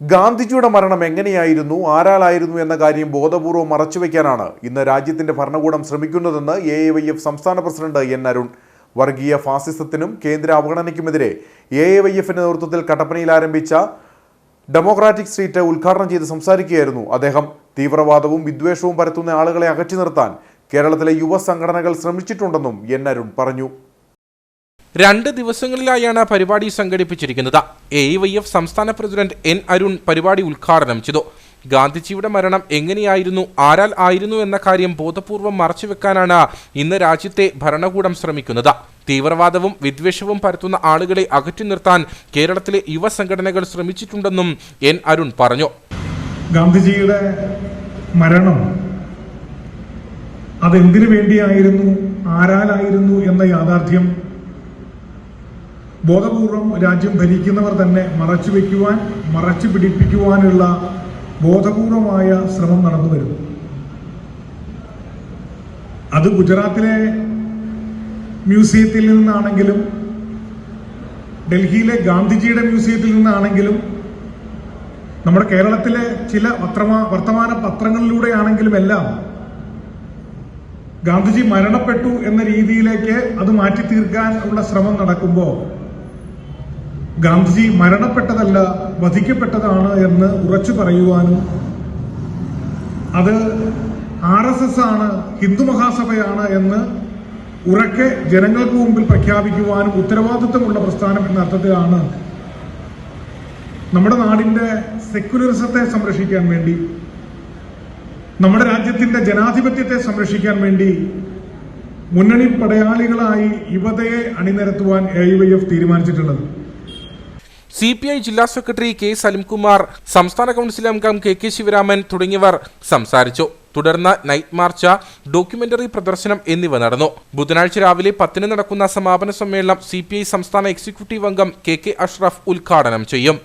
ഗാന്ധിജിയുടെ മരണം എങ്ങനെയായിരുന്നു? ആരാളായിരുന്നു എന്ന കാര്യം ബോധപൂർവം മറച്ചുവെക്കാനാണ് ഇന്ന് രാജ്യത്തിന്റെ ഭരണകൂടം ശ്രമിക്കുന്നതെന്ന് എ എ വൈ എഫ് സംസ്ഥാന പ്രസിഡന്റ് എൻ അരുൺ. വർഗീയ ഫാസിസത്തിനും കേന്ദ്ര അവഗണനയ്ക്കുമെതിരെ എ എ വൈ എഫിന്റെ നേതൃത്വത്തിൽ കട്ടപ്പനയിൽ ആരംഭിച്ച ഡെമോക്രാറ്റിക് സ്ട്രീറ്റ് ഉദ്ഘാടനം ചെയ്ത് സംസാരിക്കുകയായിരുന്നു അദ്ദേഹം. തീവ്രവാദവും വിദ്വേഷവും പരത്തുന്ന ആളുകളെ അകറ്റി നിർത്താൻ കേരളത്തിലെ യുവ സംഘടനകൾ ശ്രമിച്ചിട്ടുണ്ടെന്നും എൻ അരുൺ പറഞ്ഞു. രണ്ട് ദിവസങ്ങളിലായാണ് പരിപാടി സംഘടിപ്പിച്ചിരിക്കുന്നത്. എ വൈ എഫ് സംസ്ഥാന പ്രസിഡന്റ് എൻ അരുൺ പരിപാടി ഉദ്ഘാടനം ചെയ്തു. ഗാന്ധിജിയുടെ മരണം എങ്ങനെയായിരുന്നു ആരാൽ ആയിരുന്നു എന്ന കാര്യം ബോധപൂർവം മറച്ചുവെക്കാനാണ് ഇന്ന് രാജ്യത്തെ ഭരണകൂടം ശ്രമിക്കുന്നത്. തീവ്രവാദവും വിദ്വേഷവും പരത്തുന്ന ആളുകളെ അകറ്റി നിർത്താൻ കേരളത്തിലെ യുവ സംഘടനകൾ ശ്രമിച്ചിട്ടുണ്ടെന്നും എൻ അരുൺ പറഞ്ഞു. ഗാന്ധിജിയുടെ മരണം അതെന്തിനു വേണ്ടിയായിരുന്നു ആരാലായിരുന്നു എന്ന യാഥാർത്ഥ്യം ബോധപൂർവം രാജ്യം ഭരിക്കുന്നവർ തന്നെ മറച്ചു വയ്ക്കുവാൻ മറച്ചു പിടിപ്പിക്കുവാനുള്ള ബോധപൂർവമായ ശ്രമം നടന്നു വരുന്നു അത് ഗുജറാത്തിലെ മ്യൂസിയത്തിൽ നിന്നാണെങ്കിലും ഡൽഹിയിലെ ഗാന്ധിജിയുടെ മ്യൂസിയത്തിൽ നിന്നാണെങ്കിലും നമ്മുടെ കേരളത്തിലെ ചില പത്രമാ വർത്തമാന പത്രങ്ങളിലൂടെയാണെങ്കിലും എല്ലാം ഗാന്ധിജി മരണപ്പെട്ടു എന്ന രീതിയിലേക്ക് അത് മാറ്റി തീർക്കാൻ ഉള്ള ശ്രമം നടക്കുമ്പോൾ ഗാന്ധിജി മരണപ്പെട്ടതല്ല വധിക്കപ്പെട്ടതാണ് എന്ന് ഉറച്ചു പറയുവാനും അത് ആർ എസ് എസ് ആണ് ഹിന്ദു മഹാസഭയാണ് എന്ന് ഉറക്കെ ജനങ്ങൾക്ക് മുമ്പിൽ പ്രഖ്യാപിക്കുവാനും ഉത്തരവാദിത്വമുള്ള പ്രസ്ഥാനം എന്ന അർത്ഥത്തിലാണ് നമ്മുടെ നാടിന്റെ സെക്യുലറിസത്തെ സംരക്ഷിക്കാൻ വേണ്ടി നമ്മുടെ രാജ്യത്തിന്റെ ജനാധിപത്യത്തെ സംരക്ഷിക്കാൻ വേണ്ടി മുന്നണി പടയാളികളായി യുവതയെ അണിനിരത്തുവാൻ എ വൈ എഫ് തീരുമാനിച്ചിട്ടുള്ളത്. സി പി ഐ ജില്ലാ സെക്രട്ടറി കെ സലിംകുമാർ സംസ്ഥാന കൗൺസിൽ അംഗം കെ കെ ശിവരാമൻ തുടങ്ങിയവർ സംസാരിച്ചു. തുടർന്ന് നൈറ്റ് മാർച്ച് ഡോക്യുമെന്ററി പ്രദർശനം എന്നിവ നടന്നു. ബുധനാഴ്ച രാവിലെ പത്തിന് നടക്കുന്ന സമാപന സമ്മേളനം സി സംസ്ഥാന എക്സിക്യൂട്ടീവ് അംഗം കെ കെ അഷ്റഫ് ഉദ്ഘാടനം ചെയ്യും.